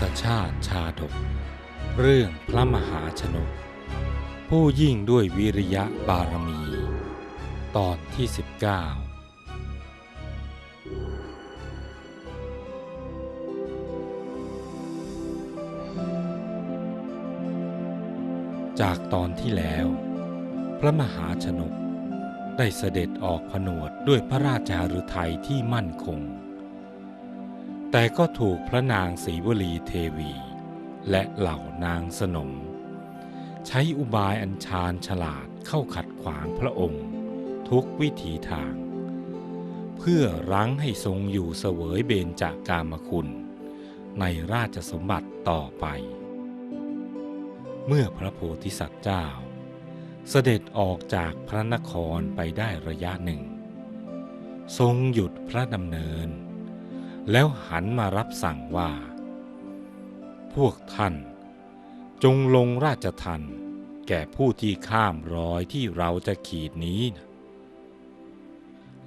สชาติชาดก เรื่องพระมหาชนก ผู้ยิ่งด้วยวิริยะบารมี ตอนที่ 19 จากตอนที่แล้ว พระมหาชนกได้เสด็จออกผนวดด้วยพระราชาฤทัยที่มั่นคง แต่ก็ถูกพระนางศรีวลีเทวี และเหล่านางสนม ใช้อุบายอัญชานฉลาดเข้าขัดขวางพระองค์ ทุกวิถีทาง เพื่อรั้งให้ทรงอยู่เสวยเบญจากกามคุณ ในราชสมบัติต่อไป เมื่อพระโพธิสัตว์เจ้า เสด็จออกจากพระนครไปได้ระยะหนึ่ง ทรงหยุดพระดำเนิน แล้วหันมารับสั่งว่า พวกท่าน จงลงราชทันแก่ผู้ที่ข้ามรอยที่เราจะขีดนี้นะ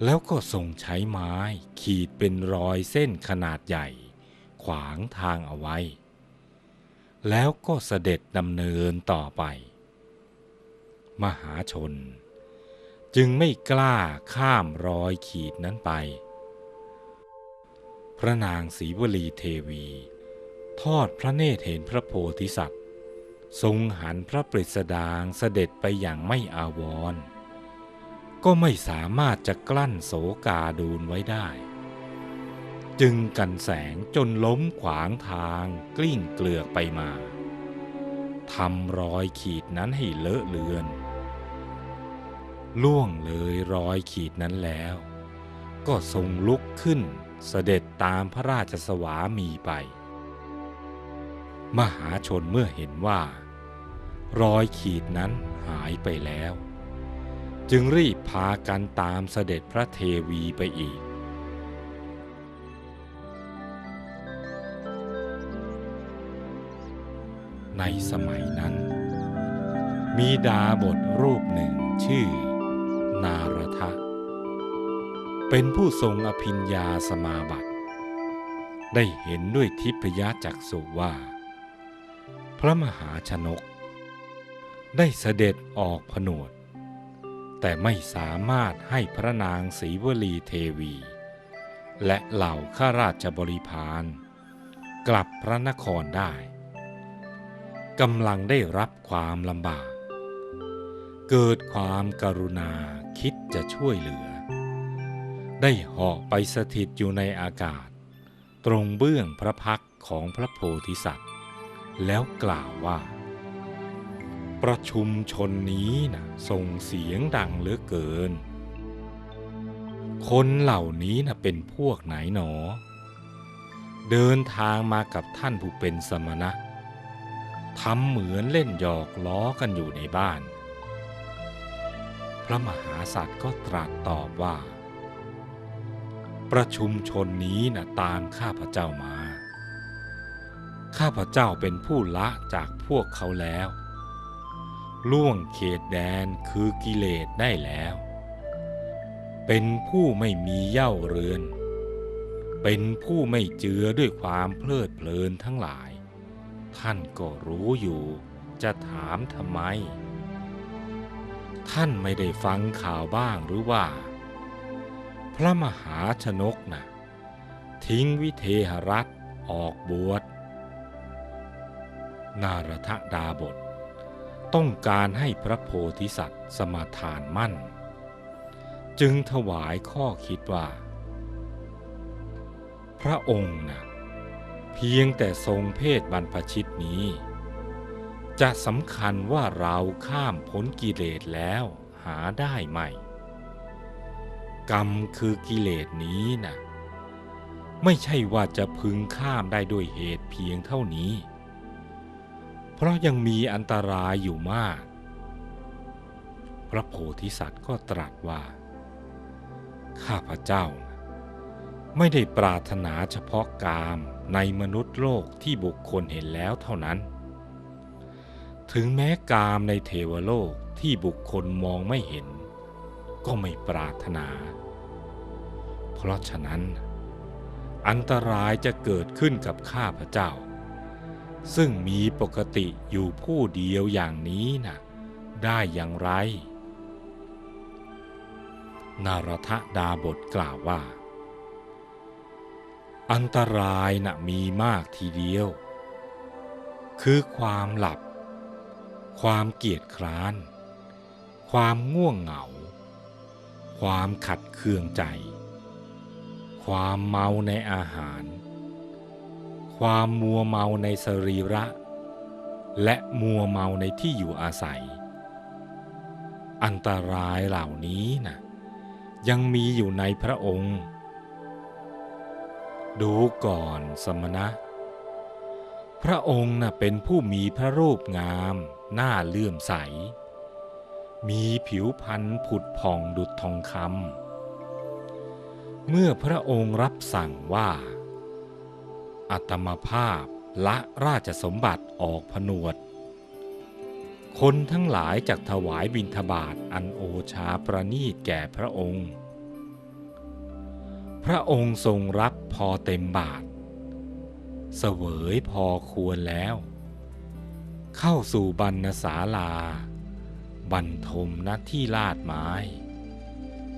แล้วก็ทรงใช้ไม้ขีดเป็นรอยเส้นขนาดใหญ่ ขวางทางเอาไว้ แล้วก็เสด็จดำเนินต่อไป มหาชน จึงไม่กล้าข้ามรอยขีดนั้นไป พระนางศรีวลีเทวี ทอดพระเนตรเห็นพระโพธิสัตว์ ทรงหันพระปริสดางเสด็จไปอย่างไม่อาวร ก็ไม่สามารถจะกลั้นโศกาดูนไว้ได้ จึงกันแสงจนล้มขวางทางกลิ้งเกลือกไปมาทำรอยขีดนั้นให้เลอะเลือน ล่วงเลยรอยขีดนั้นแล้ว ก็ทรงลุกขึ้น เสด็จตามพระราชสวามีไป มหาชนเมื่อเห็นว่า รอยขีดนั้นหายไปแล้ว จึงรีบพากันตามเสด็จพระเทวีไปอีกในสมัยนั้น มีดาบทรูปหนึ่งชื่อ นาร เป็นผู้ทรงอภิญญาสมาบัติ ได้เห็นด้วยทิพยจักษุว่า พระมหาชนก ได้เสด็จออกผนวด แต่ไม่สามารถให้พระนางศรีวลีเทวี และเหล่าข้าราชบริพารกลับพระนครได้กำลังได้รับความลำบาก เกิดความกรุณาคิดจะช่วยเหลือ ได้เหาะไปสถิตอยู่ในอากาศ ตรงเบื้องพระพักของพระโพธิสัตว์ แล้วกล่าวว่า ประชุมชนนี้นะส่งเสียงดังเหลือเกิน คนเหล่านี้นะเป็นพวกไหนหนอ เดินทางมากับท่านผู้เป็นสมณะทำเหมือนเล่นหยอกล้อกันอยู่ในบ้าน พระมหาสัตว์ก็ตรัสตอบว่า ประชุมชนนี้นะตามข้าพเจ้ามา ข้าพเจ้าเป็นผู้ละจากพวกเขาแล้ว ล่วงเขตแดนคือกิเลสได้แล้ว เป็นผู้ไม่มีเย่าเรือน เป็นผู้ไม่เจือด้วยความเพลิดเพลินทั้งหลาย ท่านก็รู้อยู่จะถามทำไม ท่านไม่ได้ฟังข่าวบ้างหรือว่า พระมหาชนกนะ่ะทิ้งวิเทหรัฐออกบวช นารทดาบท ต้องการให้พระโพธิสัตว์สมาทานมั่น จึงถวายข้อคิดว่า พระองค์นะ่ะเพียงแต่ทรงเพศบรรพชิตนี้ จะสำคัญว่าเราข้ามพ้นกิเลสแล้วหาได้ไหม กรรมคือกิเลสนี้นะไม่ใช่ว่าจะพึงข้ามได้ด้วยเหตุเพียงเท่านี้ เพราะยังมีอันตรายอยู่มาก พระโพธิสัตว์ก็ตรัสว่า ข้าพเจ้า ไม่ได้ปรารถนาเฉพาะกามในมนุษย์โลกที่บุคคลเห็นแล้วเท่านั้น ถึงแม้กามในเทวโลกที่บุคคลมองไม่เห็น ก็ไม่ปรารถนา เพราะฉะนั้น อันตรายจะเกิดขึ้นกับข้าพเจ้า ซึ่งมีปกติอยู่ผู้เดียวอย่างนี้นะ่ะได้อย่างไร นารทดาบทกล่าวว่า อันตรายนะ่ะมีมากทีเดียว คือความหลับ ความเกียจคร้าน ความง่วงเหงา ความขัดเคืองใจ ความเมาในอาหาร ความมัวเมาในสรีระ และมัวเมาในที่อยู่อาศัย อันตรายเหล่านี้นะยังมีอยู่ในพระองค์ ดูก่อนสมณะ พระองค์น่ะเป็นผู้มีพระรูปงาม หน้าเลื่อมใส มีผิวพรรณผุดผ่องดุจทองคำ เมื่อพระองค์รับสั่งว่า อัตมภาพละราชสมบัติออกผนวด คนทั้งหลายจากถวายบิณฑบาตอันโอชาประนีตแก่พระองค์ พระองค์ทรงรับพอเต็มบาท เสวยพอควรแล้ว เข้าสู่บรรณศาลา บรรทมณที่ลาดไม้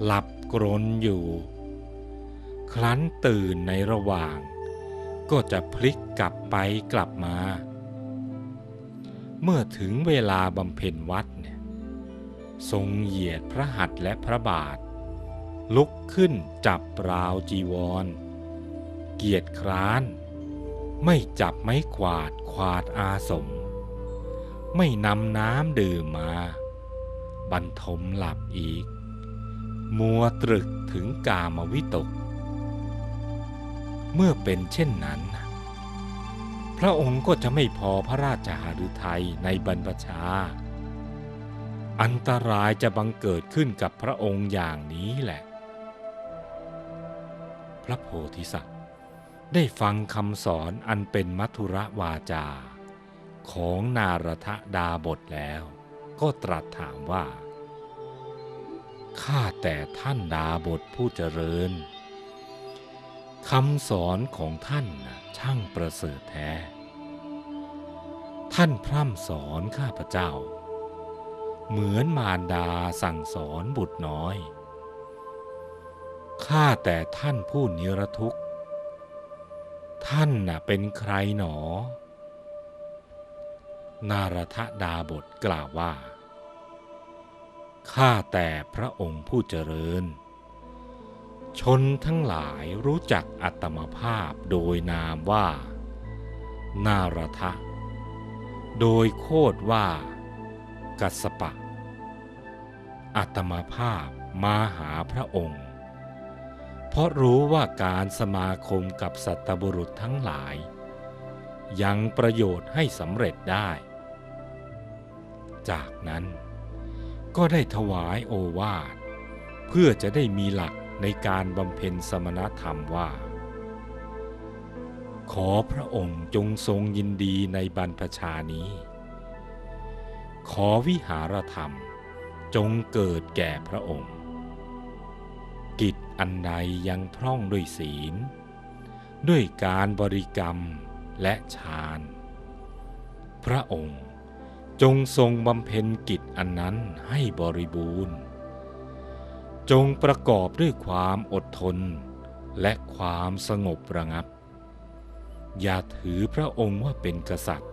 หลับกรนอยู่ ครั้นตื่นในระหว่าง ก็จะพลิกกลับไปกลับมา เมื่อถึงเวลาบำเพ็ญวัดเนี่ยทรงเหยียดพระหัตถ์และพระบาท ลุกขึ้นจับราวจีวร เกียรติคร้าน ไม่จับไม้ขวาดขวาดอาสมไม่นำน้ำดื่มมา บรรทมหลับอีก มัวตรึกถึงกามวิตก เมื่อเป็นเช่นนั้น พระองค์ก็จะไม่พอพระราชหฤทัยในบรรพชา อันตรายจะบังเกิดขึ้นกับพระองค์อย่างนี้แหละ พระโพธิสัตว์ได้ฟังคำสอนอันเป็นมัทุระวาจา ของนารทดาบทแล้ว ก็ตรัสถามว่า ข้าแต่ท่านดาบทผู้เจริญคำสอนของท่านช่างประเสริฐแท้ ท่านพร่ำสอนข้าพเจ้า เหมือนมารดาสั่งสอนบุตรน้อย ข้าแต่ท่านผู้นิรทุกข์ ท่านน่ะเป็นใครหนอ นารทดาบทกล่าวว่า ข้าแต่พระองค์ผู้เจริญ ชนทั้งหลายรู้จักอัตมภาพโดยนามว่า นารทะ โดยโคดว่า กัสปะ อัตมภาพมาหาพระองค์ เพราะรู้ว่าการสมาคมกับสัตบุรุษทั้งหลายยังประโยชน์ให้สำเร็จได้ จากนั้น ก็ได้ถวายโอวาท เพื่อจะได้มีหลักในการบำเพ็ญสมณธรรมว่า ขอพระองค์จงทรงยินดีในบรรพชานี้ ขอวิหารธรรมจงเกิดแก่พระองค์ กิจอันใดยังพร่องด้วยศีล ด้วยการบริกรรมและฌาน พระองค์ จงทรงบำเพ็ญกิจอันนั้นให้บริบูรณ์ จงประกอบด้วยความอดทนและความสงบระงับ อย่าถือพระองค์ว่าเป็นกษัตริย์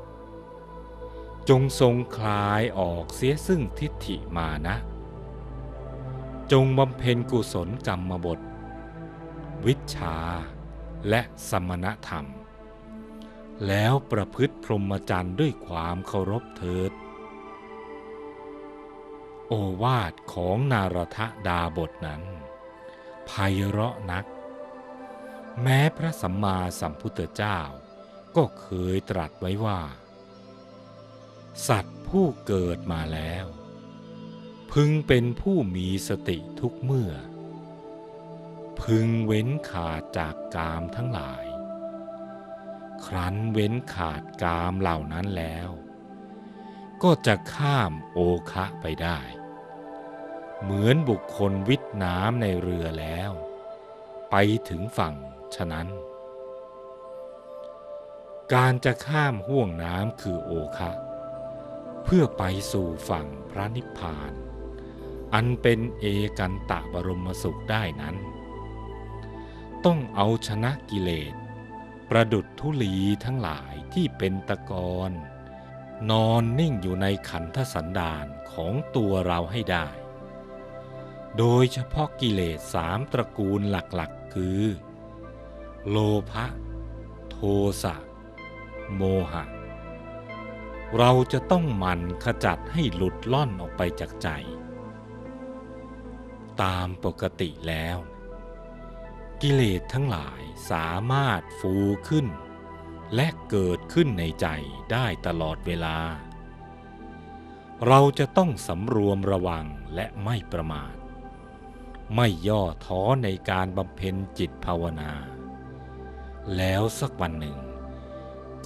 จงทรงคลายออกเสียซึ่งทิฏฐิมานะ จงบำเพ็ญกุศลกรรมบท วิชาและสมณธรรม แล้วประพฤติพรหมจรรย์ด้วยความเคารพเถิด โอวาทของนารทดาบทนั้นไพเราะนัก แม้พระสัมมาสัมพุทธเจ้าก็เคยตรัสไว้ว่า สัตว์ผู้เกิดมาแล้ว พึงเป็นผู้มีสติทุกเมื่อ พึงเว้นขาดจากกามทั้งหลาย ครั้นเว้นขาดกามเหล่านั้นแล้ว ก็จะข้ามโอคะไปได้ เหมือนบุคคลวิทน้ำในเรือแล้ว ไปถึงฝั่งฉะนั้น การจะข้ามห่วงน้ำคือโอคะ เพื่อไปสู่ฝั่งพระนิพพาน อันเป็นเอกันตะบรมสุขได้นั้น ต้องเอาชนะกิเลส ประดุดทุลีทั้งหลายที่เป็นตะกอนนอนนิ่งอยู่ในขันธสันดานของตัวเราให้ได้ โดยเฉพาะกิเลสสามตระกูลหลักๆ คือ โลภะโทสะ โมหะ เราจะต้องหมั่นขจัดให้หลุดล่อนออกไปจากใจ ตามปกติแล้ว กิเลสทั้งหลายสามารถฟูขึ้น และเกิดขึ้นในใจได้ตลอดเวลา เราจะต้องสำรวมระวังและไม่ประมาท ไม่ย่อท้อในการบำเพ็ญจิตภาวนา แล้วสักวันหนึ่ง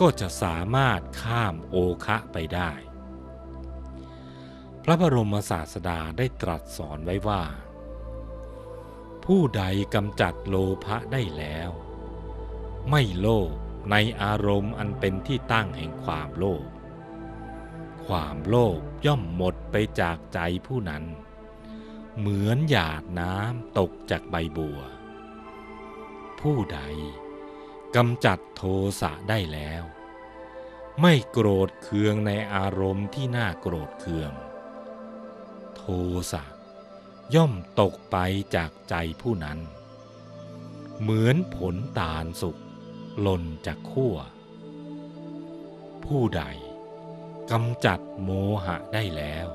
ก็จะสามารถข้ามโอคะไปได้ พระบรมศาสดาได้ตรัสสอนไว้ว่า ผู้ใดกำจัดโลภะได้แล้ว ไม่โลภในอารมณ์อันเป็นที่ตั้งแห่งความโลภความโลภย่อมหมดไปจากใจผู้นั้น เหมือนหยาดน้ำตกจากใบบัว ผู้ใดกำจัดโทสะได้แล้ว ไม่โกรธเคืองในอารมณ์ที่น่าโกรธเคือง โทสะ ย่อมตกไปจากใจผู้นั้น เหมือนผลตาลสุกหล่นจากขั้ว ผู้ใดกำจัดโมหะได้แล้ว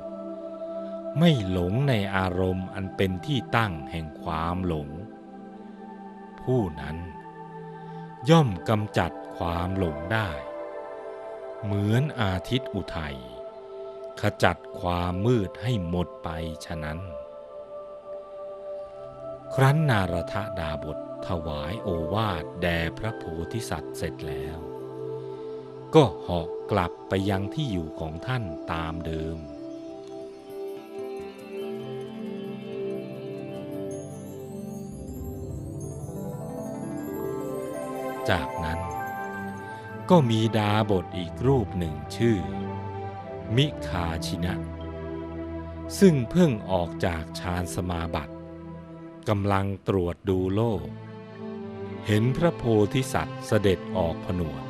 ไม่หลงในอารมณ์อันเป็นที่ตั้งแห่งความหลง ผู้นั้น ย่อมกำจัดความหลงได้ เหมือนอาทิตย์อุทัยขจัดความมืดให้หมดไปฉะนั้น ครั้นนารทดาบทถวายโอวาทแด่พระโพธิสัตว์เสร็จแล้ว ก็เหาะกลับไปยังที่อยู่ของท่านตามเดิม จากนั้นก็มีดาบทอีกรูปหนึ่งชื่อ มิคาชินะ ซึ่งเพิ่งออกจากฌานสมาบัติ กำลังตรวจดูโลก เห็นพระโพธิสัตว์เสด็จออกผนวด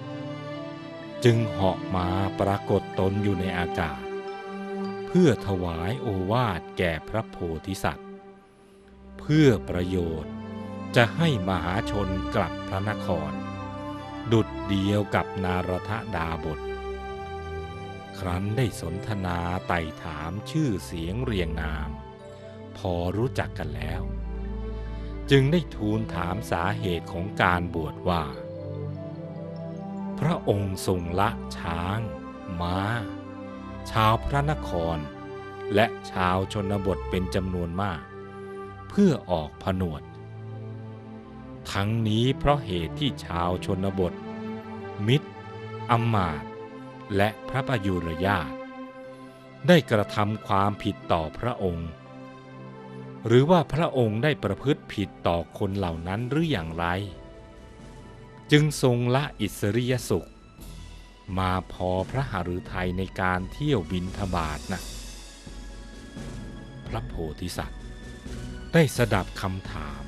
จึงเหาะมาปรากฏตนอยู่ในอากาศ เพื่อถวายโอวาทแก่พระโพธิสัตว์ เพื่อประโยชน์จะให้มหาชนกลับพระนคร ดุดเดียวกับนารทดาบท ครั้นได้สนทนาไต่ถามชื่อเสียงเรียงนาม พอรู้จักกันแล้ว จึงได้ทูลถามสาเหตุของการบวชว่า พระองค์ทรงละช้าง ม้า ชาวพระนคร และชาวชนบทเป็นจำนวนมาก เพื่อออกผนวด ทั้งนี้เพราะเหตุที่ชาวชนบท มิตรอมาตและพระประยุรญาตได้กระทำความผิดต่อพระองค์ หรือว่าพระองค์ได้ประพฤติผิดต่อคนเหล่านั้นหรืออย่างไร จึงทรงละอิสริยสุข มาพอพระหฤทัยในการเที่ยวบินทบาทนะพระโพธิสัตว์ ได้สดับคำถาม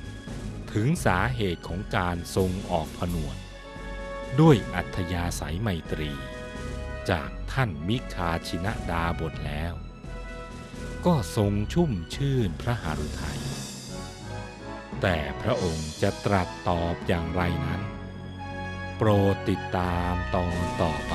ถึงสาเหตุของการทรงออกผนวด ด้วยอัธยาศัยไมตรี จากท่านมิคาชินะดาบทแล้ว ก็ทรงชุ่มชื่นพระหฤทัย แต่พระองค์จะตรัสตอบอย่างไรนั้น โปรดติดตามตอนต่อไป